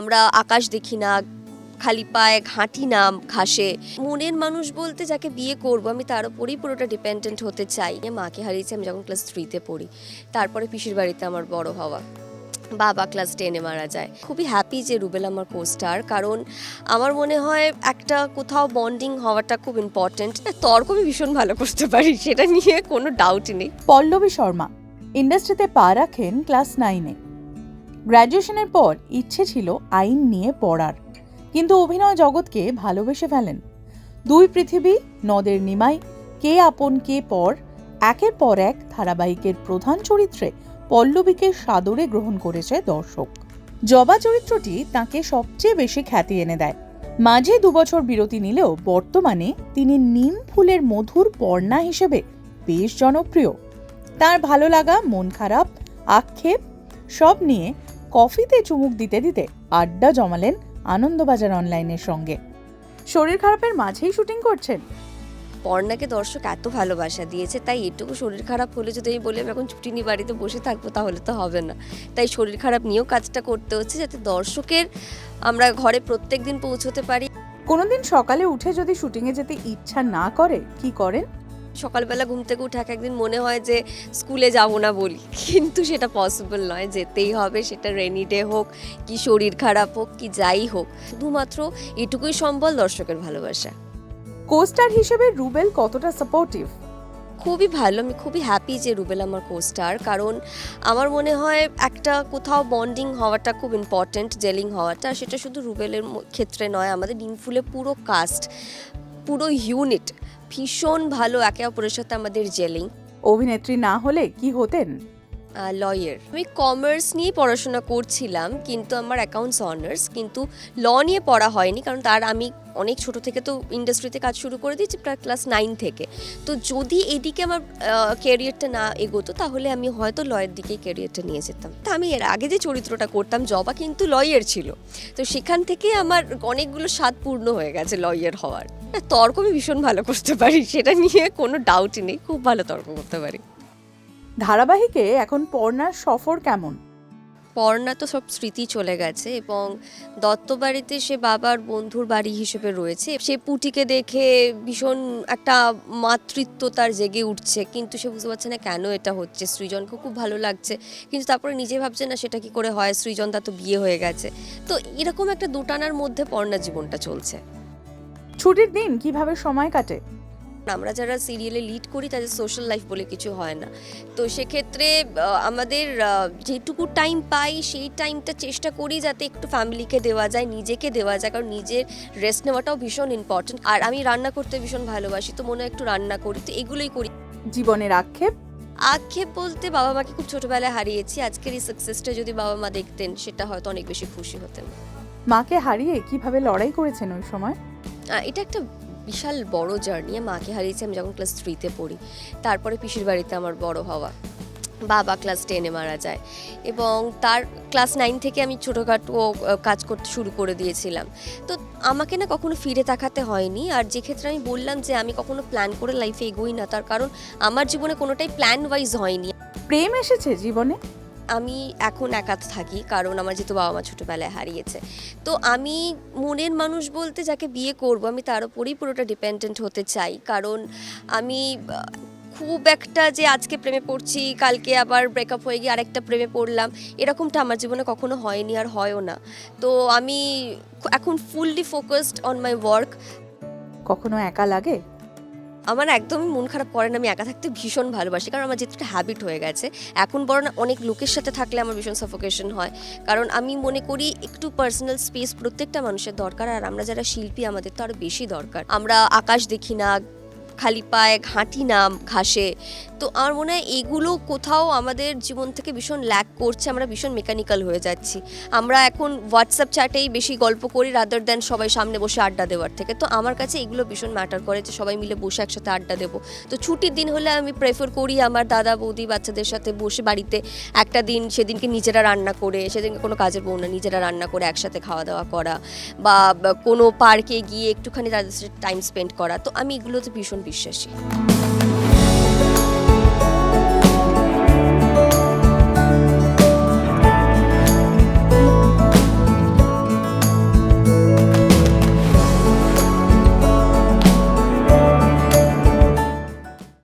আমরা আকাশ দেখি না, খালি পায়ে ঘাঁটি না ঘাসে। মনের মানুষ বলতে যাকে বিয়ে করব, আমি তার উপরেই পুরোটা ডিপেন্ডেন্ট হতে চাই। মাকে হারিয়েছি আমি যখন ক্লাস থ্রিতে পড়ি। তারপরে পিসির বাড়িতে আমার বড় হওয়া। বাবা ক্লাস টেনে মারা যায়। খুবই হ্যাপি যে রুবেল আমার কোস্টার কারণ আমার মনে হয় একটা কোথাও বন্ডিং হওয়াটা খুব ইম্পর্ট্যান্ট তর্ক আমি ভীষণ ভালো করতে পারি, সেটা নিয়ে কোনো ডাউট নেই। পল্লবী শর্মা ইন্ডাস্ট্রিতে পা রাখেন ক্লাস নাইনে গ্র্যাজুয়েশনের পর ইচ্ছে ছিল আইন নিয়ে পড়ার। কিন্তু অভিনয় জগৎকে ভালোবেসে ফেলেন। দুই পৃথিবী নদের নিমাই কে আপন কে পর, একের পর এক ধারাবাহিকের প্রধান চরিত্রে পল্লবীকে সাদরে গ্রহণ করেছে দর্শক। জবা চরিত্রটি তাকে সবচেয়ে বেশি খ্যাতি এনে দেয়। মাঝে দুবছর বিরতি নিলেও বর্তমানে তিনি নিম ফুলের মধুর পর্ণা হিসেবে বেশ জনপ্রিয়। তার ভালো লাগা, মন খারাপ, আক্ষেপ, সব নিয়ে কফিতে চুমুক দিতে দিতে আড্ডা জমালেন আনন্দবাজার অনলাইনের সঙ্গে। শরীর খারাপের মাঝেই শুটিং করছেন। পর্ণাকে দর্শক এত ভালোবাসা দিয়েছে তাই এটুকু শরীর খারাপ হলে যদি আমি বলি আমি এখন ছুটি নিয়ে বাড়িতে বসে থাকব তাহলে তো হবে না। তাই শরীর খারাপ নিয়েও কাজটা করতে হচ্ছে যাতে দর্শকের আমরা ঘরে প্রত্যেক দিন পৌঁছতে পারি। কোনোদিন সকালে উঠে যদি শুটিংয়ে যেতে ইচ্ছা না করে কি করেন? সকালবেলা ঘুম থেকে উঠে এক একদিন মনে হয় যে স্কুলে যাব না বলি। কিন্তু সেটা পসিবল নয়। যেতেই হবে সেটা রেনি ডে হোক কি শরীর খারাপ হোক কি যাই হোক। শুধুমাত্র এটুকুই সম্বল দর্শকের ভালোবাসা। কোস্টার হিসেবে রুবেল কতটা সাপোর্টিভ খুবই ভালো। আমি খুবই হ্যাপি যে রুবেল আমার কোস্টার কারণ আমার মনে হয় একটা কোথাও বন্ডিং হওয়াটা খুব ইম্পর্ট্যান্ট জেলিং হওয়াটা। সেটা শুধু রুবেলের ক্ষেত্রে নয় আমাদের নিমফুলে পুরো কাস্ট পুরো ইউনিট ভীষণ ভালো একে অপরের সাথে আমাদের জেলিং। অভিনেত্রী না হলে কি হতেন? লয়ার আমি কমার্স নিয়ে পড়াশোনা করছিলাম, কিন্তু আমার অ্যাকাউন্টস অনার্স কিন্তু ল নিয়ে পড়া হয়নি, কারণ তার আমি অনেক ছোট থেকে তো ইন্ডাস্ট্রিতে কাজ শুরু করে দিয়েছি, প্রায় ক্লাস নাইন থেকে। তো যদি এদিকে আমার ক্যারিয়ারটা না এগোতো, তাহলে আমি হয়তো লয়ের দিকেই ক্যারিয়ারটা নিয়ে যেতাম। তা আমি এর আগে যে চরিত্রটা করতাম, জবা কিন্তু লয়ার ছিল। তো সেখান থেকে আমার অনেকগুলো স্বাদ পূর্ণ হয়ে গেছে লয়ার হওয়ার। তর্ক আমি ভীষণ ভালো করতে পারি, সেটা নিয়ে কোনো ডাউটই নেই, খুব ভালো তর্ক করতে পারি। ধারাবাহিকে এখন পর্ণার সফর কেমন? পর্ণা তো সব স্মৃতি চলে গেছে এবং দত্তবাড়িতে সে বাবার বন্ধুর বাড়ি হিসেবে রয়েছে। সে পুটিকে দেখে ভীষণ একটা মাতৃত্ব তার জেগে উঠছে কিন্তু সে বুঝতে পারছে না কেন এটা হচ্ছে। সৃজনকে খুব ভালো লাগছে কিন্তু তারপরে নিজে ভাবছে না সেটা কি করে হয়? সৃজন তার তো বিয়ে হয়ে গেছে। তো এরকম একটা দুটানার মধ্যে পর্ণা জীবনটা চলছে। ছুটির দিন কীভাবে সময় কাটে? আমরা যারা সিরিয়ালে লিড করি তাদের সোশ্যাল লাইফ বলে কিছু হয় না। তো সেক্ষেত্রে আমাদের যেটুকু টাইম পাই সেই টাইমটা চেষ্টা করি যাতে একটু ফ্যামিলিকে দেওয়া যায় নিজেকে দেওয়া যায় কারণ নিজের রেস্ট নেওয়াটাও ভীষণ ইম্পর্টেন্ট আর আমি রান্না করতে ভীষণ ভালোবাসি তো মনে একটু রান্না করি তো এগুলোই করি। জীবনের আক্ষেপ? আক্ষেপ বলতে বাবা মাকে খুব ছোটবেলায় হারিয়েছি আজকের এই সাকসেসটা যদি বাবা মা দেখতেন সেটা হয়তো অনেক বেশি খুশি হতেন। মাকে হারিয়ে কীভাবে লড়াই করেছেন ওই সময়? এটা একটা বিশাল বড় জার্নি মাকে হারিয়েছি আমি যখন ক্লাস থ্রিতে পড়ি। তারপরে পিসির বাড়িতে আমার বড় হওয়া। বাবা ক্লাস টেনে মারা যায়। এবং তার ক্লাস নাইন থেকে আমি ছোটোখাটো কাজ করতে শুরু করে দিয়েছিলাম। তো আমাকে না কখনো ফিরে তাকাতে হয়নি। আর যে ক্ষেত্রে আমি বললাম যে আমি কখনো প্ল্যান করে লাইফে এগোই না, তার কারণ আমার জীবনে কোনোটাই প্ল্যান ওয়াইজ হয়নি। প্রেম এসেছে জীবনে? আমি এখন একা থাকি, কারণ আমার যেহেতু বাবা মা ছোটোবেলায় হারিয়েছে। তো আমি মনের মানুষ বলতে যাকে বিয়ে করব, আমি তার উপরেই পুরোটা ডিপেন্ডেন্ট হতে চাই। কারণ আমি, খুব একটা যে আজকে প্রেমে পড়ছি, কালকে আবার ব্রেকআপ হয়ে গিয়ে আরেকটা প্রেমে পড়লাম, এরকমটা আমার জীবনে কখনো হয়নি আর হয়ও না। তো আমি এখন fully focused on my work কখনো একা লাগে? আমার একদমই মন খারাপ করে না আমি একা থাকতে ভীষণ ভালোবাসি। কারণ আমার যেহেতু হ্যাবিট হয়ে গেছে, এখন বড় না অনেক লোকের সাথে থাকলে আমার ভীষণ সাফোকেশন হয়। কারণ আমি মনে করি একটু পার্সোনাল স্পেস প্রত্যেকটা মানুষের দরকার, আর আমরা যারা শিল্পী, আমাদের তো আরও বেশি দরকার। আমরা আকাশ দেখি না, খালি পায়ে ঘাঁটি না, ঘাসে। তো আমার মনে হয় এগুলো কোথাও আমাদের জীবন থেকে ভীষণ ল্যাক করছে, আমরা ভীষণ মেকানিক্যাল হয়ে যাচ্ছি। আমরা এখন হোয়াটসঅ্যাপ চ্যাটেই বেশি গল্প করি রাদার দেন সবাই সামনে বসে আড্ডা দেওয়ার থেকে। তো আমার কাছে এগুলো ভীষণ ম্যাটার করে যে সবাই মিলে বসে একসাথে আড্ডা দেবো। তো ছুটির দিন হলে আমি প্রেফার করি আমার দাদা, বৌদি বাচ্চাদের সাথে বসে বাড়িতে একটা দিন সেদিনকে নিজেরা রান্না করে, সেদিনকে কোনো কাজের বউ না, নিজেরা রান্না করে একসাথে খাওয়া দাওয়া করা বা কোনো পার্কে গিয়ে একটুখানি তাদের সাথে টাইম স্পেন্ড করা। তো আমি এগুলোতে ভীষণ বিশ্বাসী।